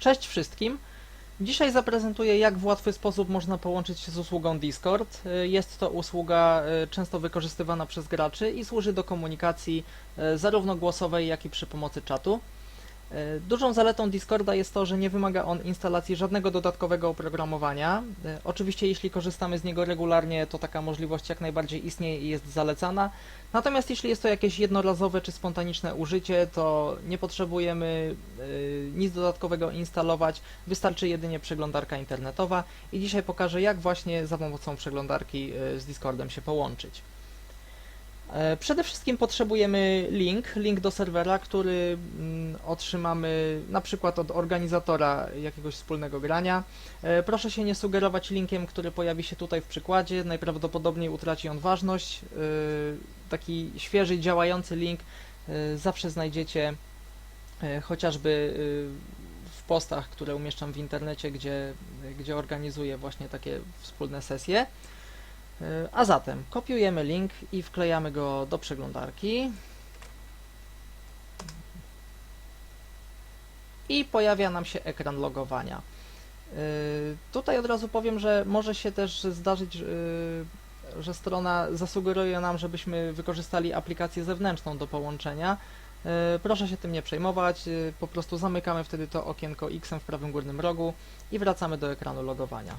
Cześć wszystkim! Dzisiaj zaprezentuję, jak w łatwy sposób można połączyć się z usługą Discord. Y, Jest to usługa y, często wykorzystywana przez graczy i służy do komunikacji y, zarówno głosowej, jak i przy pomocy czatu. Y, Dużą zaletą Discorda jest to, że nie wymaga on instalacji żadnego dodatkowego oprogramowania. Y, Oczywiście, jeśli korzystamy z niego regularnie, to taka możliwość jak najbardziej istnieje i jest zalecana. Natomiast jeśli jest to jakieś jednorazowe czy spontaniczne użycie, to nie potrzebujemy y, nic dodatkowego instalować, wystarczy jedynie przeglądarka internetowa i dzisiaj pokażę jak właśnie za pomocą przeglądarki z Discordem się połączyć. E, Przede wszystkim potrzebujemy link, link do serwera, który mm, otrzymamy na przykład od organizatora jakiegoś wspólnego grania. E, Proszę się nie sugerować linkiem, który pojawi się tutaj w przykładzie, najprawdopodobniej utraci on ważność. E, Taki świeży, działający link zawsze znajdziecie chociażby w postach, które umieszczam w internecie, gdzie, gdzie organizuję właśnie takie wspólne sesje. E, A zatem kopiujemy link i wklejamy go do przeglądarki. I pojawia nam się ekran logowania. E, Tutaj od razu powiem, że może się też zdarzyć, e, że strona zasugeruje nam, żebyśmy wykorzystali aplikację zewnętrzną do połączenia. Proszę się tym nie przejmować, po prostu zamykamy wtedy to okienko X w prawym górnym rogu i wracamy do ekranu logowania.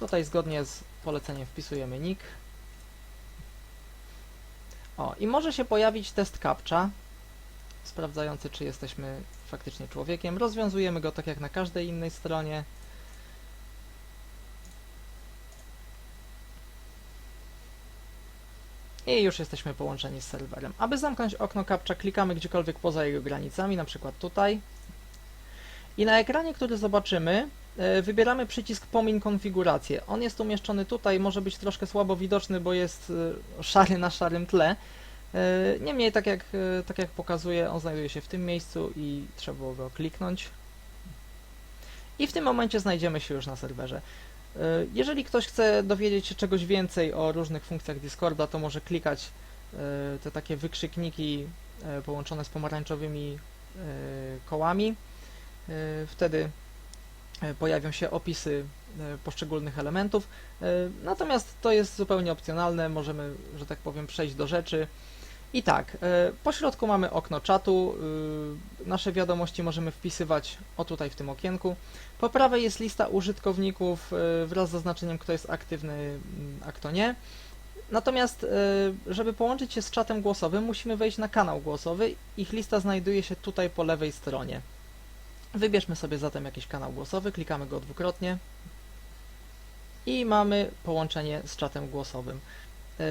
Tutaj zgodnie z poleceniem wpisujemy nick. O, i może się pojawić test captcha, sprawdzający czy jesteśmy faktycznie człowiekiem. Rozwiązujemy go tak jak na każdej innej stronie. I już jesteśmy połączeni z serwerem. Aby zamknąć okno captcha, klikamy gdziekolwiek poza jego granicami, na przykład tutaj. I na ekranie, który zobaczymy, wybieramy przycisk Pomiń konfigurację. On jest umieszczony tutaj, może być troszkę słabo widoczny, bo jest e, szary na szarym tle. E, Niemniej, tak jak, e, tak jak pokazuje, on znajduje się w tym miejscu i trzeba go kliknąć. I w tym momencie znajdziemy się już na serwerze. E, Jeżeli ktoś chce dowiedzieć się czegoś więcej o różnych funkcjach Discorda, to może klikać e, te takie wykrzykniki e, połączone z pomarańczowymi e, kołami. E, Wtedy e, pojawią się opisy e, poszczególnych elementów. E, Natomiast to jest zupełnie opcjonalne, możemy, że tak powiem, przejść do rzeczy. I tak, e, po środku mamy okno czatu. Nasze wiadomości możemy wpisywać o tutaj w tym okienku. Po prawej jest lista użytkowników e, wraz z zaznaczeniem, kto jest aktywny, mm, a kto nie. Natomiast, e, żeby połączyć się z czatem głosowym, musimy wejść na kanał głosowy. Ich lista znajduje się tutaj po lewej stronie. Wybierzmy sobie zatem jakiś kanał głosowy, klikamy go dwukrotnie i mamy połączenie z czatem głosowym. E,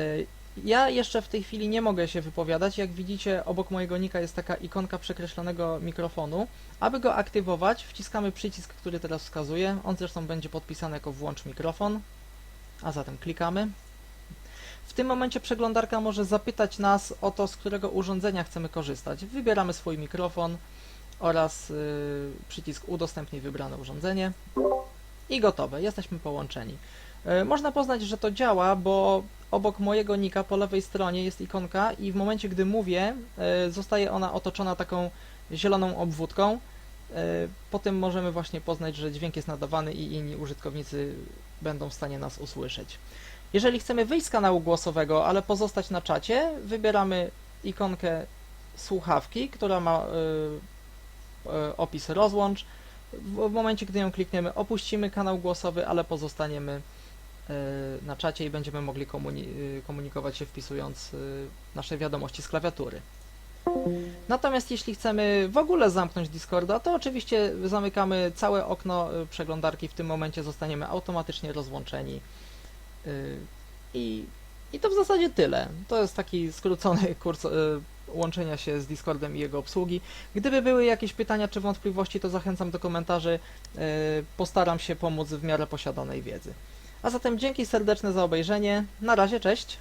Ja jeszcze w tej chwili nie mogę się wypowiadać. Jak widzicie, obok mojego nika jest taka ikonka przekreślonego mikrofonu. Aby go aktywować, wciskamy przycisk, który teraz wskazuje. On zresztą będzie podpisany jako włącz mikrofon. A zatem klikamy. W tym momencie przeglądarka może zapytać nas o to, z którego urządzenia chcemy korzystać. Wybieramy swój mikrofon oraz y, przycisk udostępnij wybrane urządzenie i gotowe, jesteśmy połączeni. Y, można poznać, że to działa, bo obok mojego nika po lewej stronie jest ikonka i w momencie, gdy mówię, y, zostaje ona otoczona taką zieloną obwódką. Y, Po tym możemy właśnie poznać, że dźwięk jest nadawany i inni użytkownicy będą w stanie nas usłyszeć. Jeżeli chcemy wyjść z kanału głosowego, ale pozostać na czacie, wybieramy ikonkę słuchawki, która ma y, opis rozłącz. W, momencie, gdy ją klikniemy, opuścimy kanał głosowy, ale pozostaniemy y, na czacie i będziemy mogli komuni y, komunikować się wpisując nasze wiadomości z klawiatury. Natomiast jeśli chcemy w ogóle zamknąć Discorda, to oczywiście zamykamy całe okno przeglądarki, w tym momencie zostaniemy automatycznie rozłączeni. I, I to w zasadzie tyle. To jest taki skrócony kurs łączenia się z Discordem i jego obsługi. Gdyby były jakieś pytania czy wątpliwości, to zachęcam do komentarzy. Y, Postaram się pomóc w miarę posiadanej wiedzy. A zatem dzięki serdeczne za obejrzenie. Na razie, cześć!